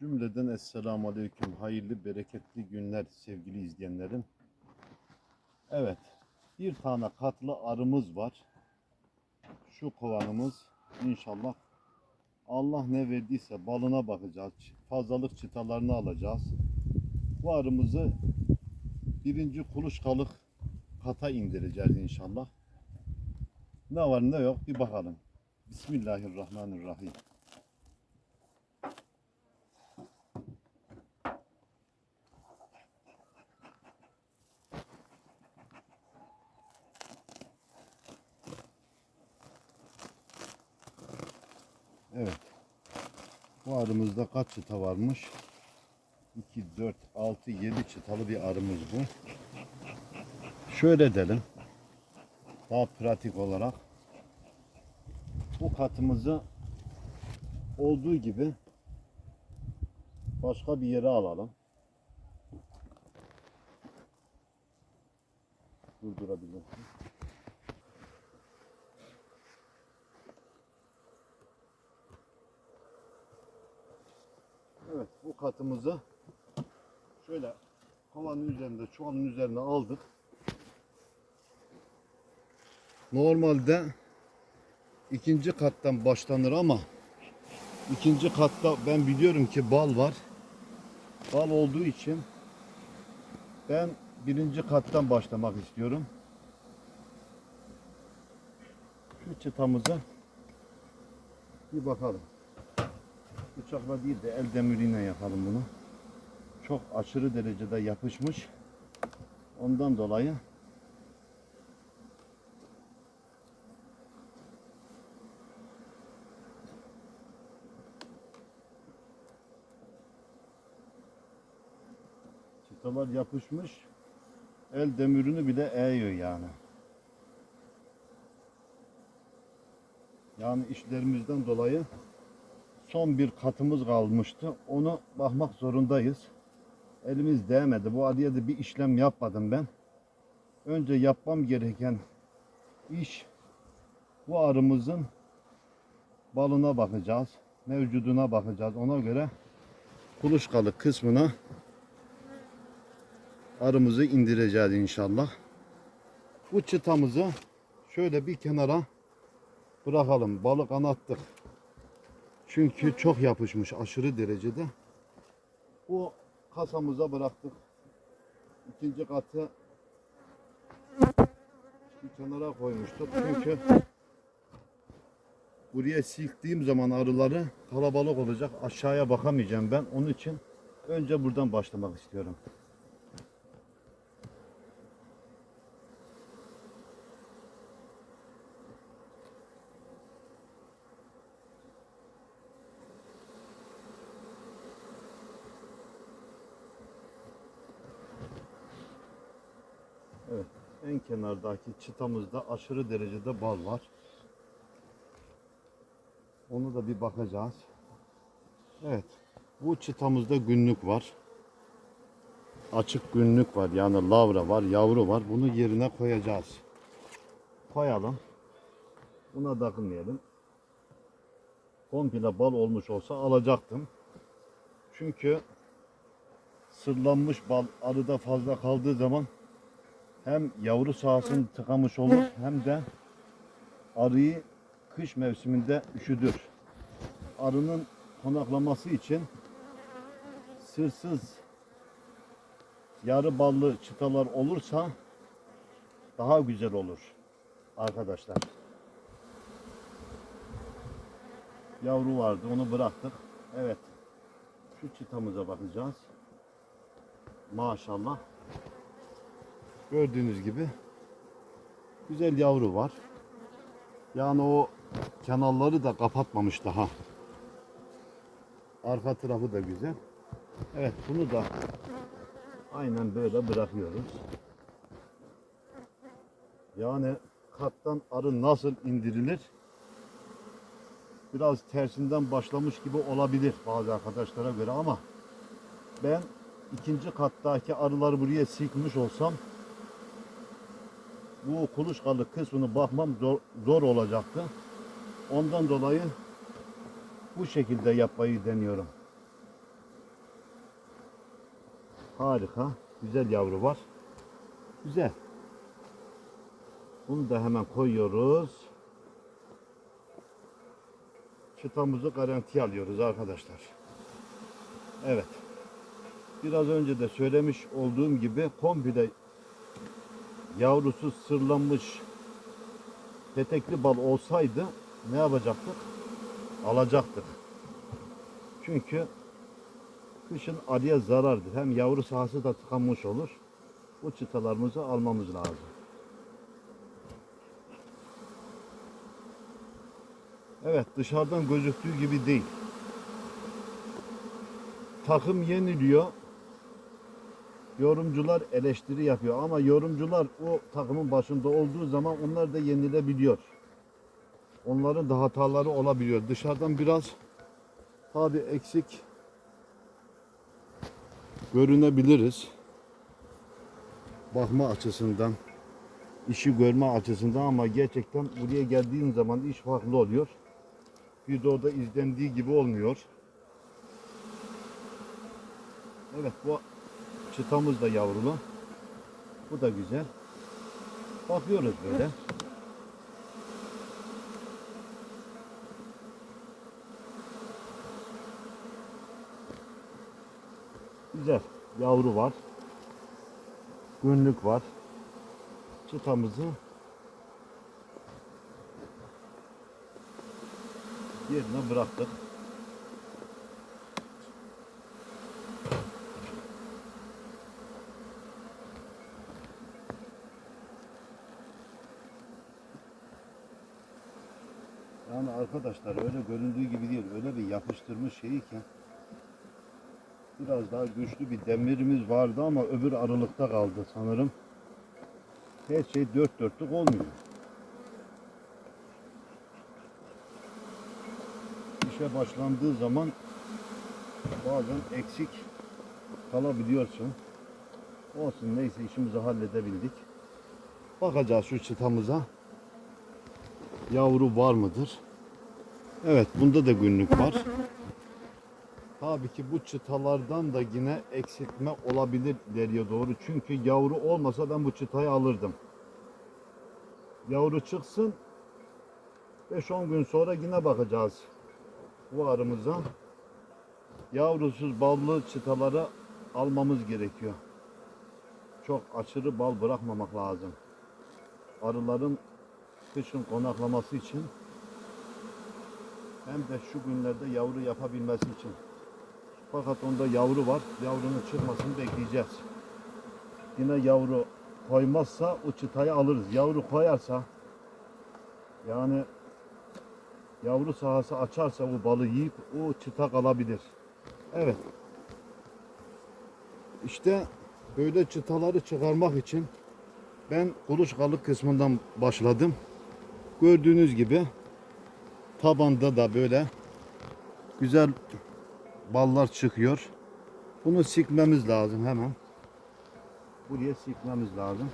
Cümleden Esselamu Aleyküm. Hayırlı, bereketli günler sevgili izleyenlerim. Evet, bir tane katlı arımız var. Şu kovanımız inşallah Allah ne verdiyse balına bakacağız. Fazlalık çıtalarını alacağız. Bu arımızı birinci kuluçkalık kata indireceğiz inşallah. Ne var ne yok bir bakalım. Bismillahirrahmanirrahim. Evet. Bu arımızda kaç çıta varmış? 2, 4, 6, 7 çıtalı bir arımız bu. Şöyle edelim. Daha pratik olarak. Bu katımızı olduğu gibi başka bir yere alalım. Durdurabilirsin. Evet bu katımızı şöyle kovanın üzerinde çuvalın üzerine aldık. Normalde ikinci kattan başlanır ama ikinci katta ben biliyorum ki bal var. Bal olduğu için ben birinci kattan başlamak istiyorum. Şu çıtamıza bir bakalım. Bıçakla değil de el demiriyle yapalım bunu. Çok aşırı derecede yapışmış. Ondan dolayı çıtalar yapışmış. El demirini bile eğiyor yani. Yani işlerimizden dolayı son bir katımız kalmıştı. Onu bakmak zorundayız. Elimiz değmedi. Bu araya da bir işlem yapmadım ben. Önce yapmam gereken iş bu arımızın balına bakacağız. Mevcuduna bakacağız. Ona göre kuluçkalı kısmına arımızı indireceğiz inşallah. Bu çıtamızı şöyle bir kenara bırakalım. Balık anattık. Çünkü çok yapışmış aşırı derecede. Bu kasamıza bıraktık. İkinci katı bir kenara koymuştuk. Çünkü buraya silktiğim zaman arıları kalabalık olacak. Aşağıya bakamayacağım ben. Onun için önce buradan başlamak istiyorum. Evet, en kenardaki çıtamızda aşırı derecede bal var. Onu da bir bakacağız. Evet, bu çıtamızda günlük var. Açık günlük var yani lavra var, yavru var. Bunu yerine koyacağız. Koyalım. Buna takılmayalım. Komple bal olmuş olsa alacaktım. Çünkü sırlanmış bal arıda fazla kaldığı zaman hem yavru sahasını tıkamış olur hem de arıyı kış mevsiminde üşüdür. Arının konaklaması için sırsız yarı ballı çıtalar olursa daha güzel olur arkadaşlar. Yavru vardı onu bıraktık. Evet şu çıtamıza bakacağız. Maşallah. Gördüğünüz gibi güzel yavru var. Yani o kenarları da kapatmamış daha. Arka tarafı da güzel. Evet bunu da aynen böyle bırakıyoruz. Yani kattan arı nasıl indirilir? Biraz tersinden başlamış gibi olabilir bazı arkadaşlara göre ama ben ikinci kattaki arıları buraya silkmiş olsam bu kuluçkalı kısmını bakmam zor, zor olacaktı. Ondan dolayı bu şekilde yapmayı deniyorum. Harika. Güzel yavru var. Güzel. Bunu da hemen koyuyoruz. Çıtamızı garantiye alıyoruz arkadaşlar. Evet. Biraz önce de söylemiş olduğum gibi komple yavrusu sırlanmış petekli bal olsaydı ne yapacaktık? Alacaktık. Çünkü kışın arıya zarardır. Hem yavru sahası da tıkanmış olur. Bu çıtalarımızı almamız lazım. Evet dışarıdan gözüktüğü gibi değil. Takım yeniliyor. Yorumcular eleştiri yapıyor ama yorumcular o takımın başında olduğu zaman onlar da yenilebiliyor. Onların da hataları olabiliyor. Dışarıdan biraz tabi eksik görünebiliriz. Bakma açısından, işi görme açısından ama gerçekten buraya geldiğin zaman iş farklı oluyor. Videoda izlendiği gibi olmuyor. Evet bu çıtamız da yavrulu. Bu da güzel. Bakıyoruz böyle. Güzel. Yavru var. Günlük var. Çıtamızı yerine bıraktık. Yani arkadaşlar öyle göründüğü gibi değil. Öyle bir yapıştırmış şeyi ki biraz daha güçlü bir demirimiz vardı ama öbür aralıkta kaldı sanırım. Her şey dört dörtlük olmuyor. İşe başlandığı zaman bazen eksik kalabiliyorsun. Olsun neyse işimizi halledebildik. Bakacağız şu çıtamıza. Yavru var mıdır? Evet bunda da günlük var. Tabii ki bu çıtalardan da yine eksiltme olabilir ileriye doğru. Çünkü yavru olmasa ben bu çıtayı alırdım. Yavru çıksın 5-10 gün sonra yine bakacağız bu arımıza. Yavrusuz ballı çıtaları almamız gerekiyor. Çok aşırı bal bırakmamak lazım. Arıların kışın konaklaması için hem de şu günlerde yavru yapabilmesi için. Fakat onda yavru var. Yavrunun çıkmasını bekleyeceğiz. Yine yavru koymazsa o çıtayı alırız. Yavru koyarsa yani yavru sahası açarsa o balı yiyip o çıta kalabilir. Evet. İşte böyle çıtaları çıkarmak için ben kuluçkalık kısmından başladım. Gördüğünüz gibi tabanda da böyle güzel ballar çıkıyor. Bunu sikmemiz lazım hemen. Buraya sikmemiz lazım.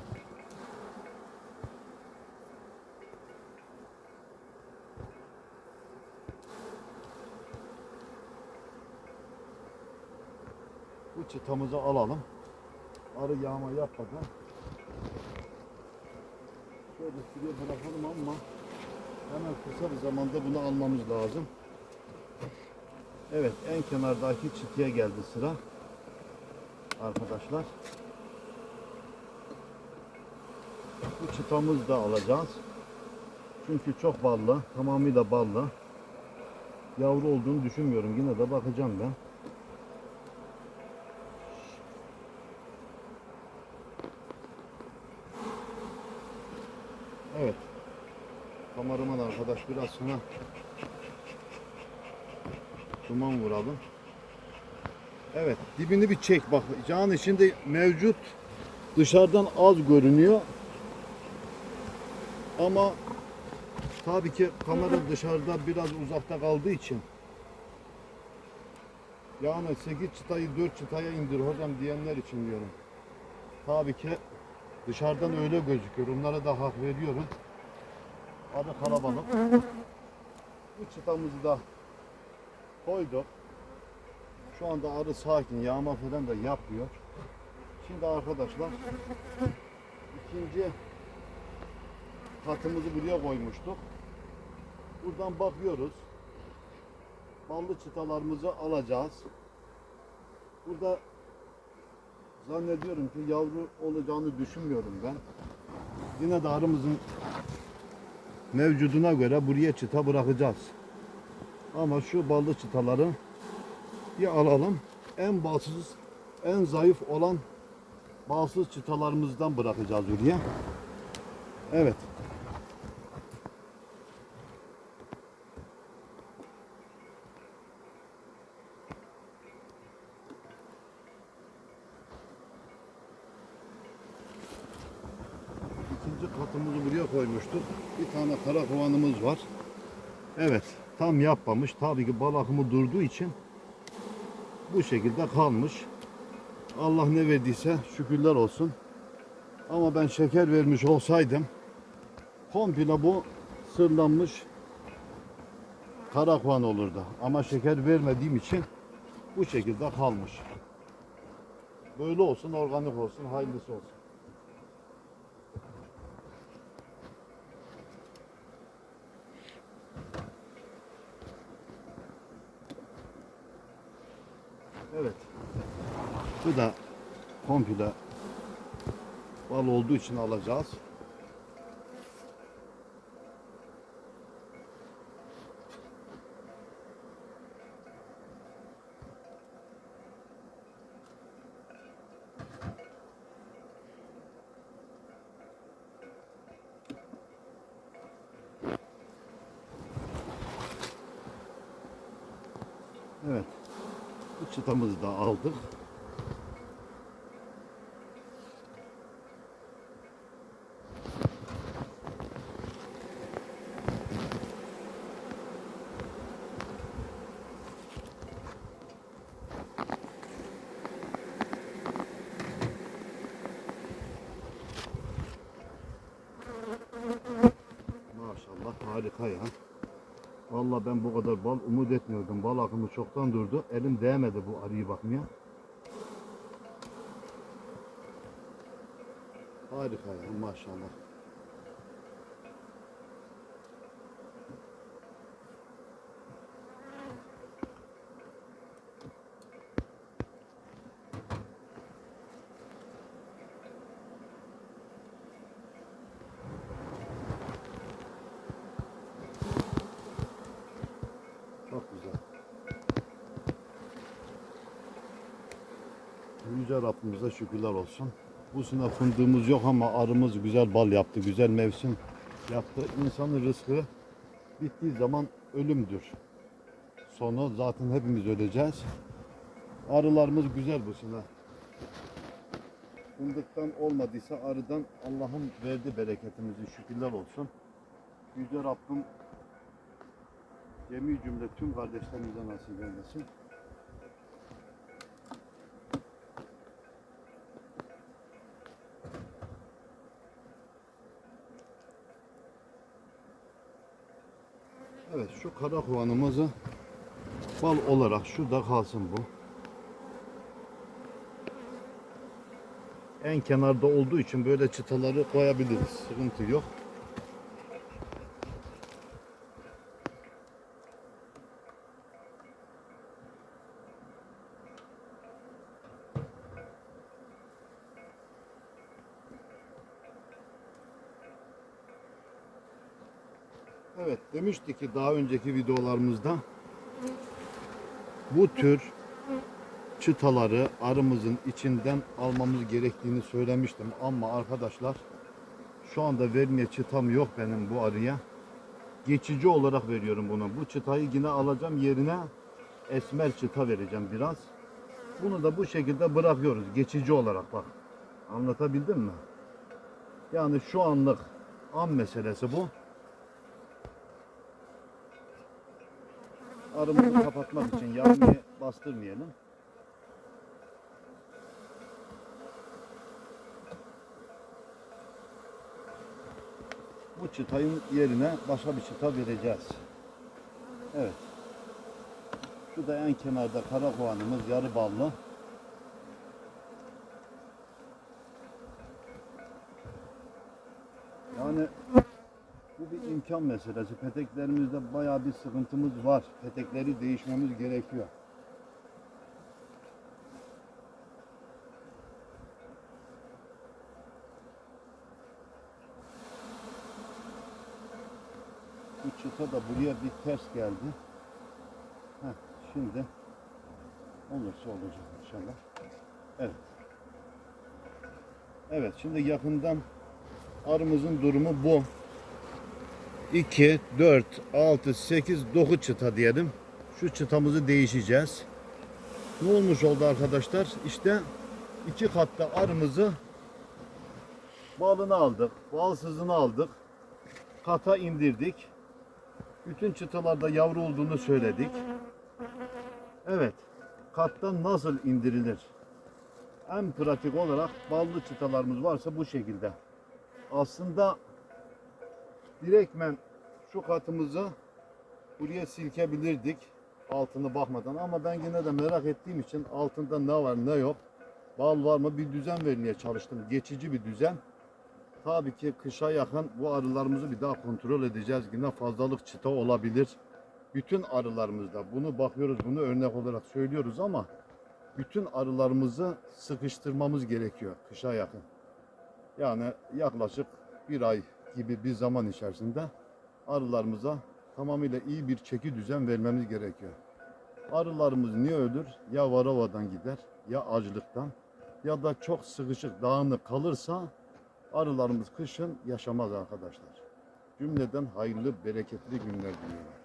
Bu çıtamızı alalım. Arı yağma yapmadan şöyle şuraya bırakalım ama hemen kısa bir zamanda bunu almamız lazım. Evet en kenardaki çıtıya geldi sıra. Arkadaşlar. Bu çıtamızı da alacağız. Çünkü çok ballı. Tamamıyla ballı. Yavru olduğunu düşünmüyorum. Yine de bakacağım ben. Evet. Kameraman arkadaş biraz sonra duman vuralım. Evet dibini bir çek bak. Can içinde mevcut. Dışarıdan az görünüyor. Ama tabii ki kamera dışarıda biraz uzakta kaldığı için yani 8 çıtayı 4 çıtaya indir hocam diyenler için diyorum. Tabii ki dışarıdan öyle gözüküyor. Onlara da hak veriyorum. Adı kalabalık. Bu çıtamızı da koyduk. Şu anda arı sakin, yağma falan da yapmıyor. Şimdi arkadaşlar ikinci katımızı buraya koymuştuk. Buradan bakıyoruz. Ballı çıtalarımızı alacağız. Burada zannediyorum ki yavru olacağını düşünmüyorum ben. Yine de arımızın mevcuduna göre buraya çıta bırakacağız. Ama şu ballı çıtaları bir alalım. En balsız, en zayıf olan balsız çıtalarımızdan bırakacağız oraya. Evet. İkinci katımızı buraya koymuştuk. Bir tane kara kovanımız var. Evet, tam yapmamış. Tabii ki bal akımı durduğu için bu şekilde kalmış. Allah ne verdiyse şükürler olsun. Ama ben şeker vermiş olsaydım komple bu sırlanmış kara kovan olurdu. Ama şeker vermediğim için bu şekilde kalmış. Böyle olsun, organik olsun, hayırlısı olsun. Evet. Bu da komple bal olduğu için alacağız. Evet. Bu çıtamızı da aldık. Maşallah harika ya. Vallahi ben bu kadar bal umut etmiyordum. Bal akımı çoktan durdu. Elim değmedi bu arıyı bakmaya. Harika ya maşallah. Çok güzel. Yüce Rabbimize şükürler olsun. Bu sene fındığımız yok ama arımız güzel bal yaptı, güzel mevsim yaptı. İnsanın rızkı bittiği zaman ölümdür. Sonu zaten hepimiz öleceğiz. Arılarımız güzel bu sene. Fındıktan olmadıysa arıdan Allah'ın verdi bereketimizi şükürler olsun. Yüce Rabbim Cemi cümle tüm kardeşlerimize nasip eylesin. Evet şu kara kovanımızı bal olarak şurada kalsın bu. En kenarda olduğu için böyle çıtaları koyabiliriz. Sıkıntı yok. Evet demiştik ki daha önceki videolarımızda bu tür çıtaları arımızın içinden almamız gerektiğini söylemiştim. Ama arkadaşlar şu anda vermeye çıtam yok benim bu arıya. Geçici olarak veriyorum bunu. Bu çıtayı yine alacağım yerine esmer çıta vereceğim biraz. Bunu da bu şekilde bırakıyoruz geçici olarak bak. Anlatabildim mi? Yani şu anlık an meselesi bu. Arımızı kapatmak için yağmurı bastırmayalım. Bu çıtayın yerine başka bir çıta vereceğiz. Evet. Şu da en kenarda kara kovanımız yarı ballı. Yani bu bir imkan meselesi. Peteklerimizde bayağı bir sıkıntımız var. Petekleri değişmemiz gerekiyor. Bu çıta da buraya bir ters geldi. Heh, şimdi olursa olacak inşallah. Evet. Evet şimdi yakından arımızın durumu bu. 2, 4, 6, 8, 9 çıta diyelim. Şu çıtamızı değişeceğiz. Ne olmuş oldu arkadaşlar? İşte iki katta arımızı balını aldık, balsızını aldık. Kata indirdik. Bütün çıtalarda yavru olduğunu söyledik. Evet. Kattan nasıl indirilir? En pratik olarak ballı çıtalarımız varsa bu şekilde. Aslında direktmen şu katımızı buraya silkebilirdik altını bakmadan. Ama ben yine de merak ettiğim için altında ne var ne yok? Bal var mı? Bir düzen vermeye çalıştım. Geçici bir düzen. Tabii ki kışa yakın bu arılarımızı bir daha kontrol edeceğiz. Yine fazlalık çıta olabilir. Bütün arılarımızda bunu bakıyoruz bunu örnek olarak söylüyoruz ama bütün arılarımızı sıkıştırmamız gerekiyor kışa yakın. Yani yaklaşık bir ay gibi bir zaman içerisinde arılarımıza tamamıyla iyi bir çeki düzen vermemiz gerekiyor. Arılarımız niye ölür? Ya varavadan gider, ya açlıktan, ya da çok sıkışık, dağınık kalırsa arılarımız kışın yaşamaz arkadaşlar. Cümleden hayırlı, bereketli günler diliyorum.